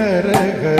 ஹரஹர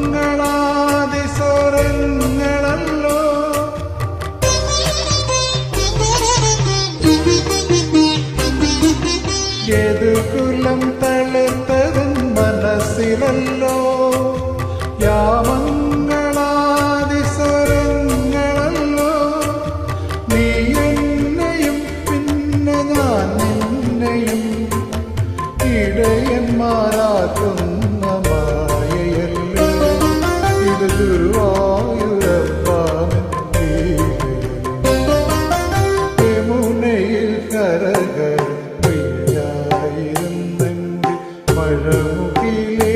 ഇടയന്മാരാക്കുന്ന മായയല്ലോ? ഇത് ഗുരുവായൂരപ്പാണ് യമുനയിൽ കരകര പ്രിയായിരുന്നെങ്കിൽ മഴമുകിലേ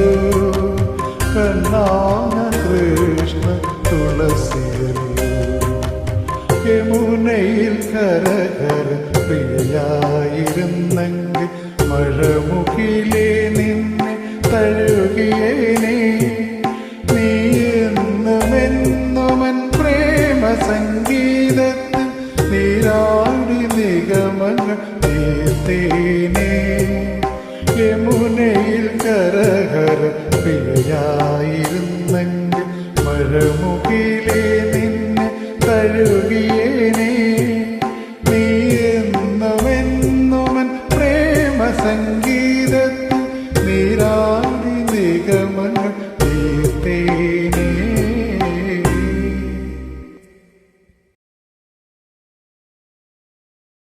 കണ്ണാന കൃഷ്ണ തുളസിയല്ലോ യമുനയിൽ കരകര പ്രിയായിരുന്നെങ്കിൽ മഴമുകിലേ നിന്നെ തഴുകിയേനെ. നീ എന്നുമെന്നുമൻ പ്രേമ സംഗീതത്തിൽ നീരാടി നിഗമങ്ങൾ തീർത്തേനെ. യമുനയിൽ കരകര പ്രിയായിരുന്നെങ്കിൽ മഴമുകിലേ